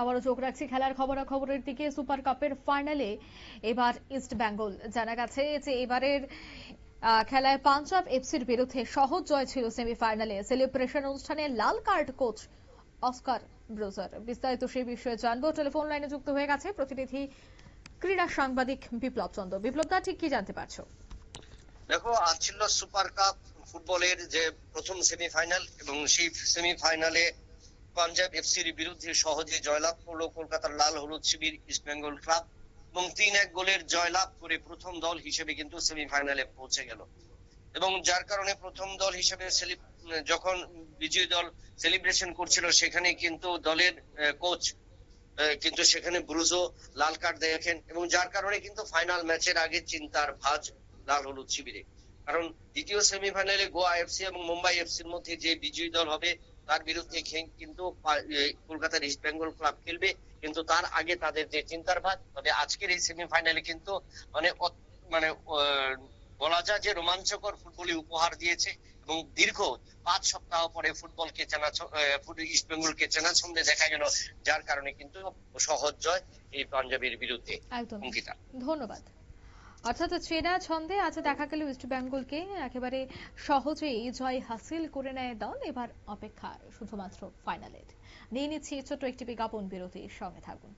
আবারও চোখ রাখছি খেলার খবরাখবরের দিকে। সুপার কাপের ফাইনালে এবার ইস্ট বেঙ্গল। জানা গেছে যে এবারের খেলায় পাঞ্জাব এফসির বিরুদ্ধে সহজ জয় ছিল সেমিফাইনালে। সেলিব্রেশন অনুষ্ঠানে লাল কার্ড কোচ অস্কার ব্রুজার। বিস্তারিত সেই বিষয়ে জানব। টেলিফোন লাইনে যুক্ত হয়ে গেছে প্রতিনিধি ক্রীড়া সাংবাদিক বিপ্লব চন্দ্র বিপ্লব দা, ঠিক কি জানতে পারছ? দেখো আজ ছিল সুপার কাপ ফুটবলের যে প্রথম সেমিফাইনাল এবং সেই সেমিফাইনালে পাঞ্জাব এফসির বিরুদ্ধে সহজে জয়লাভ করল কলকাতার লাল হলুদ শিবির, ইস্ট বেঙ্গল ক্লাব এবং তিন এক গোলের জয়লাভ করে প্রথম দল হিসেবে কিন্তু সেমিফাইনালে পৌঁছে গেল। এবং যার কারণে প্রথম দল হিসেবে যখন বিজয়ী দল সেলিব্রেশন করছিল, সেখানে কিন্তু দলের কোচ কিন্তু সেখানে ব্রুজো লাল কার্ড দেখেন এবং যার কারণে কিন্তু ফাইনাল ম্যাচের আগে চিন্তার ভাঁজ লাল হলুদ শিবিরে। কারণ দ্বিতীয় সেমিফাইনালে গোয়া এফসি এবং মুম্বাই এফসির মধ্যে যে বিজয়ী দল হবে তার বিরুদ্ধে কিন্তু কলকাতার ইস্ট বেঙ্গল ক্লাব খেলবে। কিন্তু তার আগে তাদের যে চিন্তার ভাত তবে আজকের এই সেমিফাইনালে কিন্তু মানে মানে বলা যায় যে রোমাঞ্চকর ফুটবলই উপহার দিয়েছে এবং দীর্ঘ পাঁচ সপ্তাহ পরে ফুটবলকে চেনা ইস্ট বেঙ্গলকে চেনা ছন্দে দেখা গেল যার কারণে কিন্তু সহজ জয় এই পাঞ্জাবের বিরুদ্ধে। অঙ্কিতা। ধন্যবাদ। অর্থাৎ চেনা ছন্দে আজ দেখা গেল ইস্ট বেঙ্গলকে একেবারে সহজেই জয় হাসিল করে নেয় দল। এবার অপেক্ষা শুধুমাত্র ফাইনালের নিয়ে নিচ্ছি ছোট্ট একটি বিজ্ঞাপন বিরতির সঙ্গে থাকুন।